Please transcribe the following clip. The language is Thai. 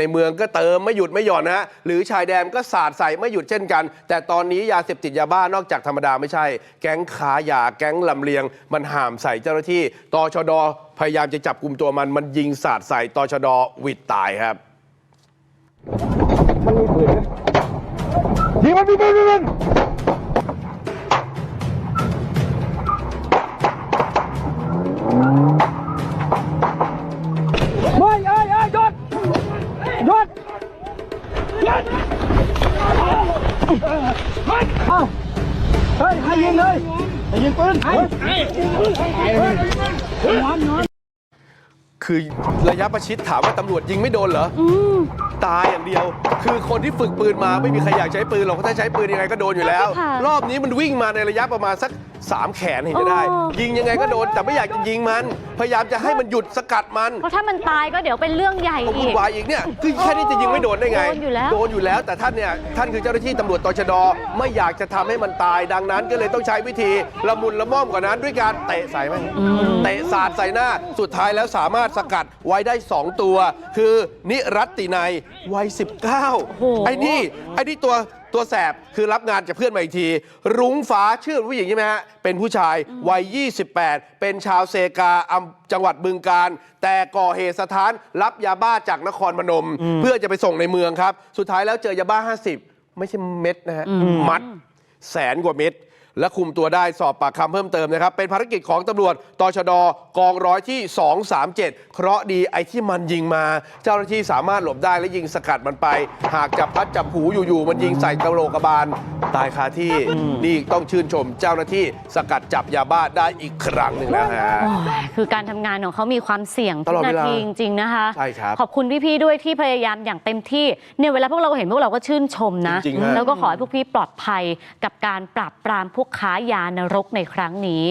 ในเมืองก็เติมไม่หยุดไม่หย่อนนะฮะหรือชายแดนก็สาดใส่ไม่หยุดเช่นกัน แต่ตอนนี้ยาเสพติดยาบ้านอกจากธรรมดาไม่ใช่ แก๊งค้ายาแก๊งลำเลียง มันห่ามใส่เจ้าหน้าที่ตชดพยายามจะจับกลุ่มตัวมันมันยิงสาดใส่ตชดวิดตายครับมันมันยิงมันยิงมัน เฮ้ยใครยิงเลยใครยิงปืนให้นอนนอนคือระยะประชิดถามว่าตำรวจยิงไม่โดนเหรอ ตายอย่างเดียว คือคนที่ฝึกปืนมาไม่มีใครอยากใช้ปืนหรอกเพราะถ้าใช้ปืนยังไงก็โดนอยู่แล้ว ค่ะรอบนี้มันวิ่งมาในระยะประมาณสักสามแขนเห็นจะได้ อ๋อ ยิงยังไงก็โดนแต่ไม่อยากจะยิงมัน พยายามจะให้มันหยุดสกัดมันเพราะถ้ามันตายก็เดี๋ยวเป็นเรื่องใหญ่ก็อีวุ่นก วายอีกเนี่ยคือแค่นี้จะยิงไม่โดนได้ไง โดนอยู่แล้ว โดนอยู่แล้วแต่ท่านเนี่ยท่านคือเจ้าหน้าที่ตำรวจตชดไม่อยากจะทำให้มันตายดังนั้น ก็เลยต้องใช้วิธีละมุนละม่อมกว่านั้น ด้วยการเตะใส่ไหมเตะสาดใส่หน้าสุดท้ายแล้วสามารถสกัดไว้ได้2ตัว คือนิรัตตินัยวัย 19 ไอ้นี่ไอ้นี่ตัวตัวแสบคือรับงานจากเพื่อนมาอีกที รุ้งฟ้าชื่อผู้หญิงใช่ไหมฮะ เป็นผู้ชายวัย 28 เป็นชาวเซกาอำจังหวัดบึงการ แต่ก่อเหตุสถานรับยาบ้าจากนครพนม เพื่อจะไปส่งในเมืองครับ สุดท้ายแล้วเจอยาบ้า 50 ไม่ใช่เม็ดนะฮะมัดแสนกว่าเม็ด และคุมตัวได้สอบปากคำเพิ่มเติมนะครับ เป็นภารกิจของตำรวจตชดกองร้อยที่ 237 เคราะห์ดีไอ้ที่มันยิงมา เจ้าหน้าที่สามารถหลบได้และยิงสกัดมันไป หากจับพลัดจับผูอยู่ๆมันยิงใส่กระโหลกกระบาลตายคาที่นี่ต้องชื่นชมเจ้าหน้าที่สกัดจับยาบ้าได้อีกครั้งหนึ่งนะฮะโอ้ยคือการทำงานของเขามีความเสี่ยงตทุลกอดนาเวลาทีจริงๆนะคะใช่ครับขอบคุณพี่ๆด้วยที่พยายามอย่างเต็มที่เนี่ยเวลาพวกเราเห็นพวกเราก็ชื่นชมนะจริงๆฮะแล้วก็ขอให้พวกพี่ปลอดภัยกับการปราบปรามพวกค้ายานรกในครั้งนี้